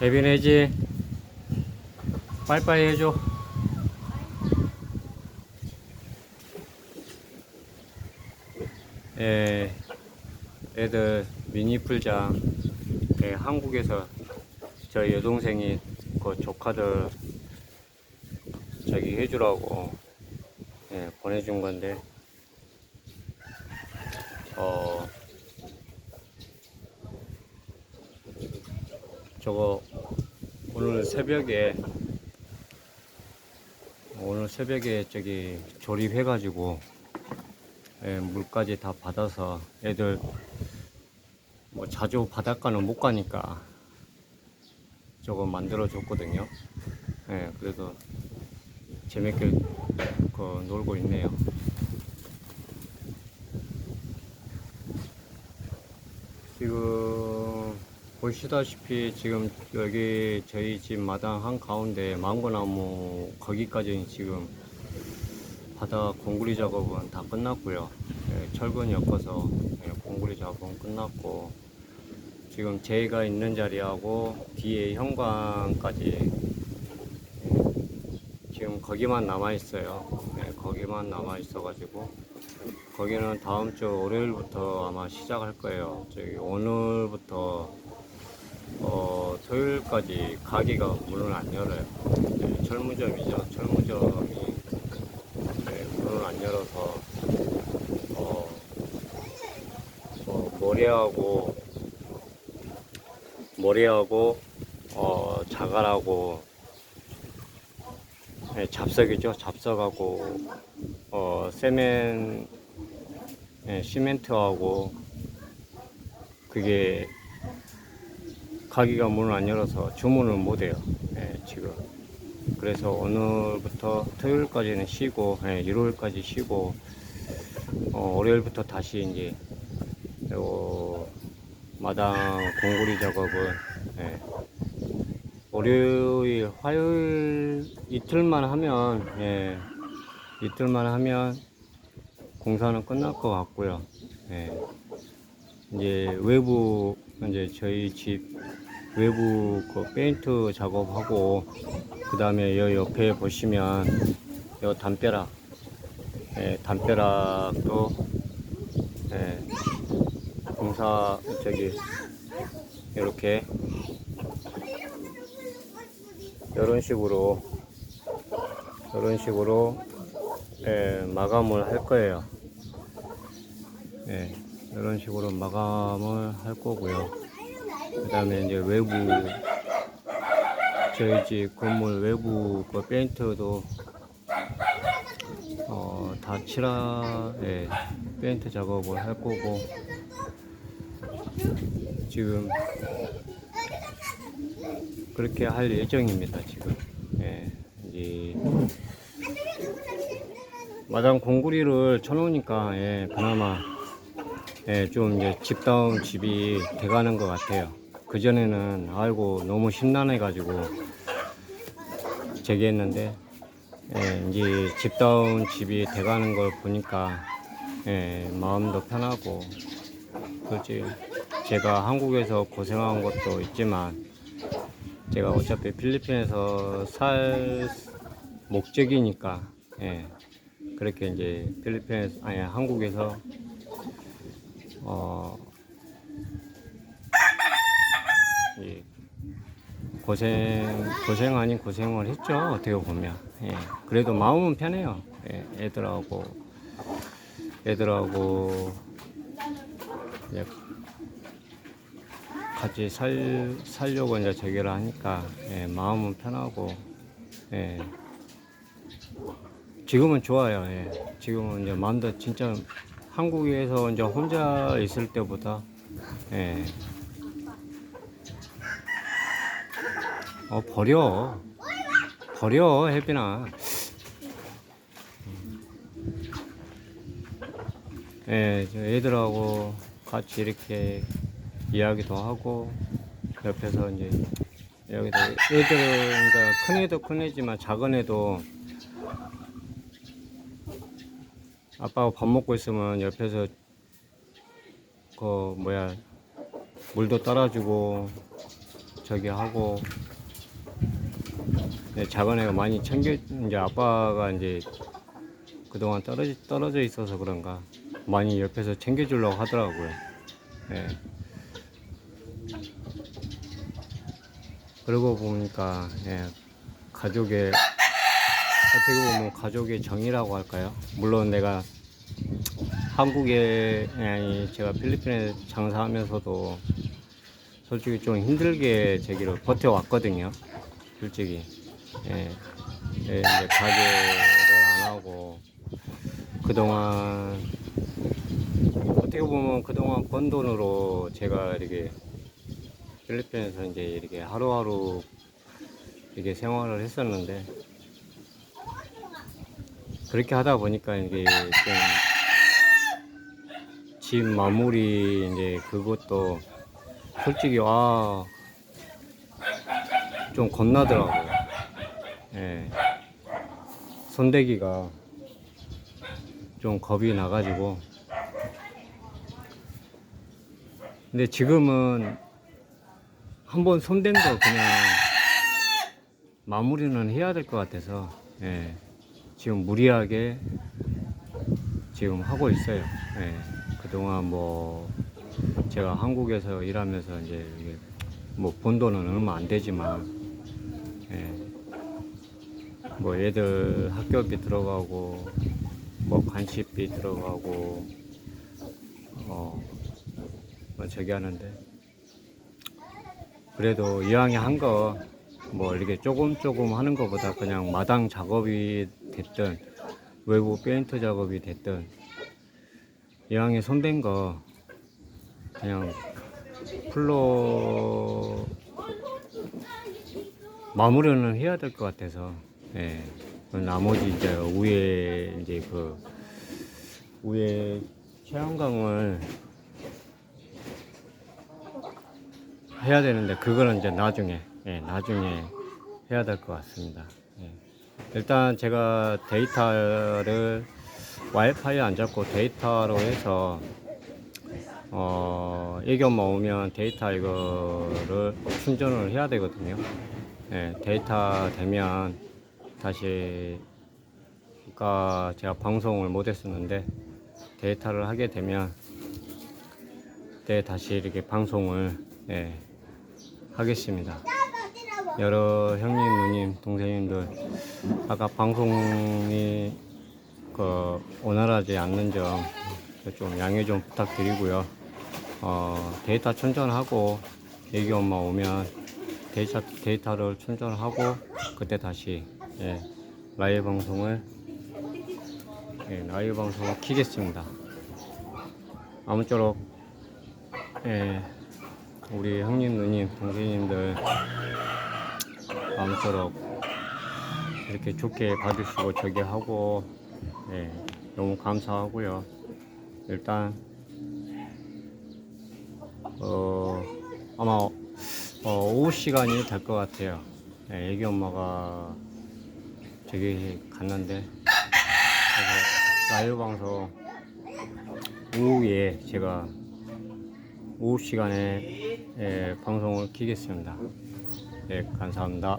예빈해지. 빠이빠이 해줘. 예, 애들 미니 풀장. 예, 한국에서 저희 여동생이 그 조카들 저기 해주라고 예, 보내준 건데 어 저거 오늘 새벽에 오늘 새벽에 저기 조립해 가지고 예, 물까지 다 받아서 애들 뭐 자주 바닷가는 못 가니까 저거 만들어 줬거든요. 예, 그래도 재밌게 그 놀고 있네요. 지금 보시다시피 지금 여기 저희 집 마당 한 가운데 망고나무 거기까지 지금 바다 공구리 작업은 다 끝났고요. 예, 철근 엮어서 예, 공구리 작업은 끝났고 지금 제가 있는 자리하고 뒤에 현관까지 예, 지금 거기만 남아 있어요. 예, 거기만 남아 있어 가지고 거기는 다음 주 월요일부터 아마 시작할 거예요. 저기 오늘부터 어, 토요일까지 가게가 문을 안 열어요. 네, 철무점이죠. 철무점이 네, 문을 안 열어서 어, 어, 모래하고 모래하고 어, 자갈하고 네, 잡석이죠. 잡석하고 어, 세멘 네, 시멘트하고 그게 가게가 문을 안 열어서 주문을 못 해요. 예, 지금. 그래서 오늘부터 토요일까지는 쉬고, 예, 일요일까지 쉬고, 어, 월요일부터 다시 이제, 요, 마당 공구리 작업은, 예, 월요일, 화요일 이틀만 하면, 예, 이틀만 하면 공사는 끝날 것 같고요. 예. 이제 외부 이제 저희 집 외부 그 페인트 작업하고 그 다음에 여 옆에 보시면 요 담벼락 예, 담벼락도 예, 공사 저기 이렇게 이런 식으로 이런 식으로 예, 마감을 할 거예요. 예, 이런 식으로 마감을 할 거고요. 그 다음에 이제 외부, 저희 집 건물 외부 그 페인트도, 어, 다 칠하, 예, 페인트 작업을 할 거고, 지금, 그렇게 할 예정입니다, 지금. 예, 이제, 마당 공구리를 쳐놓으니까, 예, 그나마, 예, 좀 이제 집다운 집이 돼가는 것 같아요. 그전에는 아이고 너무 심란해가지고 제기했는데 예, 이제 집다운 집이 돼가는 걸 보니까 예, 마음도 편하고 그렇지. 제가 한국에서 고생한 것도 있지만 제가 어차피 필리핀에서 살 목적이니까 예, 그렇게 이제 필리핀에서 아니 한국에서 어, 이 고생, 고생 아닌 고생을 했죠. 어떻게 보면. 예, 그래도 마음은 편해요. 예, 애들하고, 애들하고, 이제 같이 살, 살려고 이제 저기를 하니까, 예, 마음은 편하고, 예. 지금은 좋아요. 예. 지금은 이제 마음도 진짜 한국에서 이제 혼자 있을 때보다 예. 어 버려. 버려 혜빈아. 예, 저 애들하고 같이 이렇게 이야기도 하고 옆에서 이제 여기도 애들은 그러니까 큰 애도 큰 애지만 작은 애도 아빠가 밥 먹고 있으면 옆에서 그 뭐야 물도 따라주고 저기 하고 네, 작은 애가 많이 챙겨 이제 아빠가 이제 그동안 떨어져 떨어져 있어서 그런가 많이 옆에서 챙겨주려고 하더라고요. 예. 그러고 보니까 예, 가족의 어떻게 보면 가족의 정이라고 할까요? 물론 내가 한국에 아니 제가 필리핀에 장사하면서도 솔직히 좀 힘들게 제기를 버텨왔거든요. 솔직히 예, 예, 이제 가게를 안 하고 그동안 어떻게 보면 그동안 번 돈으로 제가 이렇게 필리핀에서 이제 이렇게 하루하루 이렇게 생활을 했었는데 그렇게 하다 보니까 이게 좀 집 마무리 이제 그것도 솔직히 와 좀 겁나더라고요. 예. 손대기가 좀 겁이 나가지고 근데 지금은 한번 손댄 거 그냥 마무리는 해야 될 것 같아서 예. 지금 무리하게 지금 하고 있어요. 예. 그동안 뭐 제가 한국에서 일하면서 이제 뭐본 돈은 얼마 안 되지만 예. 뭐 애들 학교비 들어가고 뭐 간식비 들어가고 어, 뭐 저기 하는데. 그래도 이왕에 한 거 뭐 이렇게 조금 조금 하는 것보다 그냥 마당 작업이 됐든 외부 페인트 작업이 됐든 이왕에 손댄 거 그냥 풀로 마무리는 해야 될 것 같아서 예. 그 나머지 이제 위에 이제 그 위에 태양광을 해야 되는데 그거는 이제 나중에 예, 나중에 해야 될 것 같습니다. 예. 일단 제가 데이터를 와이파이 안 잡고 데이터로 해서 어 애견만 오면 데이터 이거를 충전을 해야 되거든요. 예, 데이터 되면 다시 아까 제가 방송을 못 했었는데 데이터를 하게 되면 그때 다시 이렇게 방송을 예, 하겠습니다. 여러 형님, 누님, 동생님들 아까 방송이 그 원활하지 않는 점 좀 양해 좀 부탁드리고요. 어, 데이터 충전하고 애기 엄마 오면 데이터, 데이터를 충전하고 그때 다시 예, 라이브 방송을 예, 라이브 방송을 키겠습니다. 아무쪼록 예, 우리 형님, 누님, 동생님들 아무쪼록 이렇게 좋게 봐주시고 저기 하고 예, 너무 감사하고요. 일단 어 아마 어, 오후 시간이 될 것 같아요. 예, 애기 엄마가 저기 갔는데 라이브 방송 오후에 제가 오후 시간에 예, 방송을 키겠습니다. 네, 감사합니다.